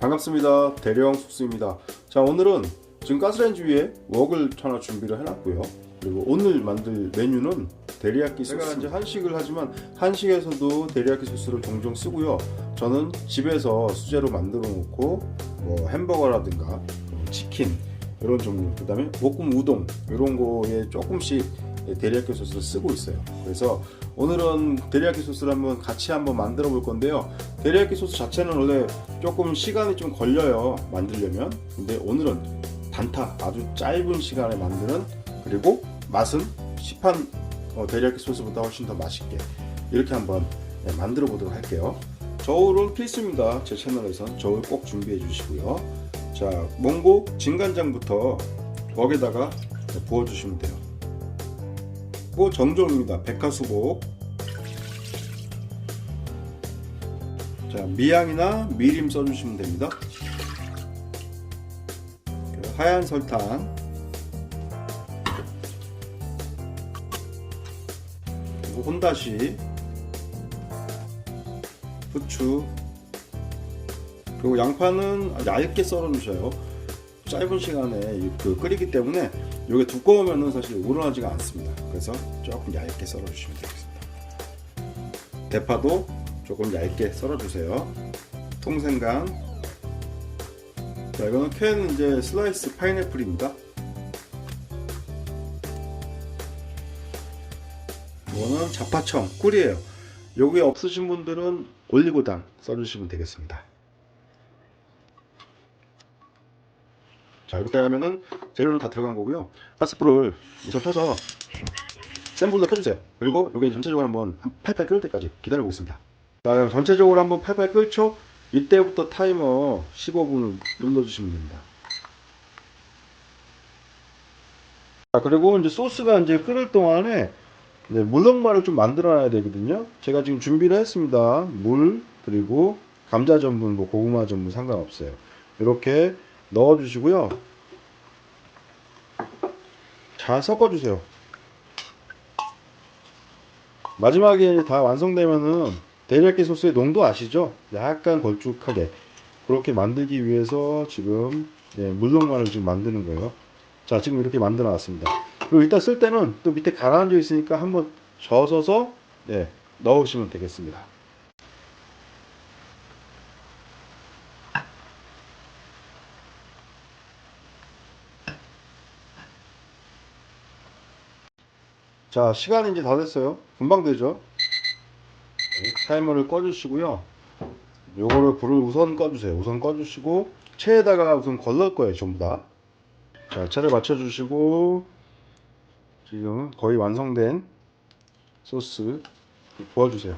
반갑습니다. 대령 숙수입니다. 자 오늘은 지금 가스레인지 위에 웍을 하나 준비를 해놨고요. 그리고 오늘 만들 메뉴는 데리야끼 소스. 제가 이제 한식을 하지만 한식에서도 데리야끼 소스를 종종 쓰고요. 저는 집에서 수제로 만들어 놓고 뭐 햄버거라든가 그리고 치킨 이런 종류, 그다음에 볶음 우동 이런 거에 조금씩 데리야끼 소스를 쓰고 있어요. 그래서 오늘은 데리야끼 소스를 한번 같이 한번 만들어 볼 건데요. 데리야끼 소스 자체는 원래 조금 시간이 좀 걸려요 만들려면. 근데 오늘은 단타 아주 짧은 시간에 만드는 그리고 맛은 시판 어, 데리야끼 소스보다 훨씬 더 맛있게 이렇게 한번 네, 만들어 보도록 할게요. 저울은 필수입니다. 제 채널에선 저울 꼭 준비해 주시고요. 자, 몽고 진간장부터 웍에다가 부어 주시면 돼요. 그리고 정종입니다. 백화수복. 자, 미양이나 미림 써주시면 됩니다. 하얀 설탕. 그리고 혼다시. 후추. 그리고 양파는 얇게 썰어 주셔요. 짧은 시간에 그 끓이기 때문에 이게 두꺼우면은 사실 우러나지가 않습니다. 그래서 조금 얇게 썰어 주시면 되겠습니다. 대파도 조금 얇게 썰어 주세요. 통생강. 자, 이거는 캔 이제 슬라이스 파인애플입니다. 이거는 자파청 꿀이에요. 여기 없으신 분들은 올리고당 써주시면 되겠습니다. 자 이렇게 하면은 재료는 다 들어간 거고요. 가스불을 이전 펴서 센 불로 켜주세요. 그리고 여기 전체적으로 한번 한 팔팔 끓을 때까지 기다려 보겠습니다. 자 그럼 전체적으로 한번 팔팔 끓죠. 이때부터 타이머 15분을 눌러주시면 됩니다. 자 그리고 이제 소스가 이제 끓을 동안에 네, 물렁말을 좀 만들어놔야 되거든요. 제가 지금 준비를 했습니다. 물 그리고 감자 전분, 뭐 고구마 전분 상관없어요. 이렇게 넣어주시고요. 잘 섞어주세요. 마지막에 다 완성되면은 데리야끼 소스의 농도 아시죠? 약간 걸쭉하게 그렇게 만들기 위해서 지금 예, 물렁말을 지금 만드는 거예요. 자, 지금 이렇게 만들어 놨습니다. 그리고 일단 쓸 때는 또 밑에 가라앉아 있으니까 한번 젖어서 예, 넣으시면 되겠습니다. 자, 시간이 이제 다 됐어요. 금방 되죠? 네, 타이머를 꺼주시고요. 요거를 불을 우선 꺼주세요. 우선 꺼주시고, 체에다가 우선 걸릴 거예요, 전부 다. 자, 체를 맞춰주시고, 지금 거의 완성된 소스 부어주세요.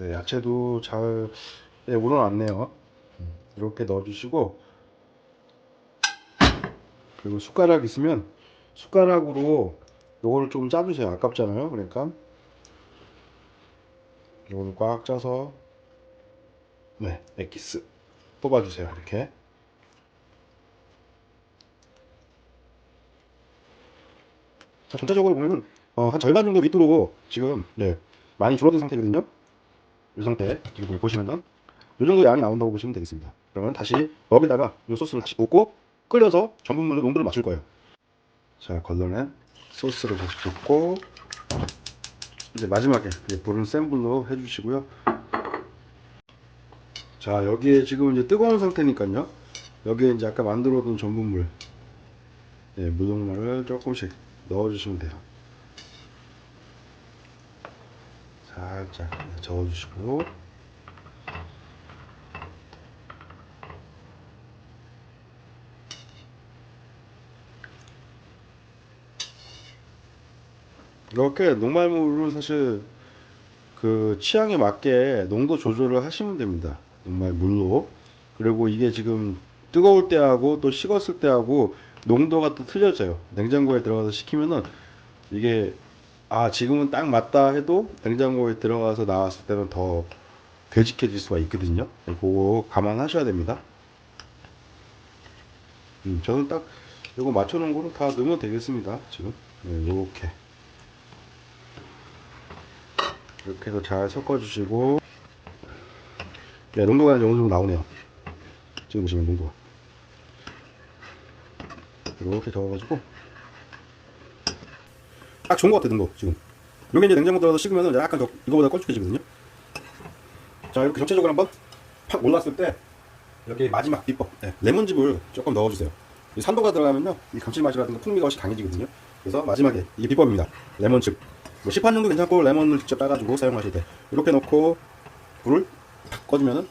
네, 야채도 잘 네, 우러났네요. 이렇게 넣어주시고, 그리고 숟가락 있으면 숟가락으로 요거를 좀 짜주세요. 아깝잖아요. 그러니까 요거를 꽉 짜서 네, 엑기스 뽑아주세요. 이렇게 자, 전체적으로 보면은 어, 한 절반 정도 밑으로 지금 네, 많이 줄어든 상태거든요. 이 상태 지금 보시면은 이 정도 양이 나온다고 보시면 되겠습니다. 그러면 다시 여기다가 이 소스를 다시 붓고 끓여서 전분물로 농도를 맞출 거예요. 자, 걸러낸 소스를 다시 붓고 이제 마지막에 이제 불은 센 불로 해주시고요. 자, 여기에 지금 이제 뜨거운 상태니까요. 여기에 이제 아까 만들어둔 전분물, 예, 무동말을 조금씩 넣어주시면 돼요. 살짝 저어주시고. 이렇게 녹말물은 사실 그 취향에 맞게 농도 조절을 하시면 됩니다. 녹말 물로. 그리고 이게 지금 뜨거울 때하고 또 식었을 때하고 농도가 또 틀려져요. 냉장고에 들어가서 식히면은 이게 아 지금은 딱 맞다 해도 냉장고에 들어가서 나왔을 때는 더 되직해질 수가 있거든요. 그거 감안하셔야 됩니다. 음, 저는 딱 이거 맞춰놓은 거는 다 넣으면 되겠습니다. 지금 네, 이렇게. 이렇게 해서 잘 섞어주시고 네, 농도가 어느 정도 나오네요. 지금 보시면 농도가. 이렇게 저어가지고 딱 좋은 것 같아 농도 지금. 요게 이제 냉장고 들어가서 식으면 약간 더 이거보다 걸쭉해지거든요. 자 이렇게 전체적으로 한번 팍 올랐을 때 여기 마지막 비법 네, 레몬즙을 조금 넣어주세요. 이 산도가 들어가면요 이 감칠맛이라든가 풍미가 훨씬 강해지거든요. 그래서 마지막에 이게 비법입니다. 레몬즙. 뭐 시판 정도 괜찮고 레몬을 직접 따가지고 사용하실 때 이렇게 넣고 불을 탁 꺼주면은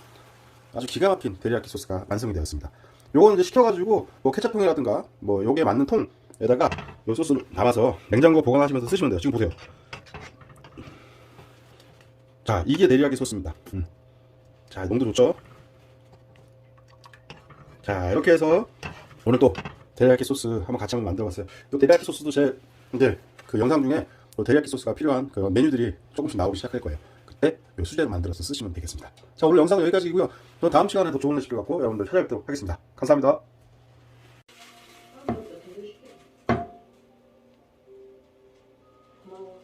아주 기가 막힌 데리야끼 소스가 완성이 되었습니다. 요거는 이제 시켜가지고 뭐 케첩통이라든가 뭐 요게 맞는 통에다가 요 소스를 담아서 냉장고 보관하시면서 쓰시면 돼요. 지금 보세요. 자 이게 데리야끼 소스입니다. 음. 자 농도 좋죠? 자 이렇게 해서 오늘 또 데리야끼 소스 한번 같이 한번 만들어봤어요. 또 데리야끼 소스도 제 이제 그 영상 중에 또 데리야끼 소스가 필요한 그 메뉴들이 조금씩 나오기 시작할 거예요. 그때 요 수제로 만들어서 쓰시면 되겠습니다. 자 오늘 영상은 여기까지이고요. 또 다음 시간에 더 좋은 레시피를 갖고 여러분들 찾아뵙도록 하겠습니다. 감사합니다. 고마워.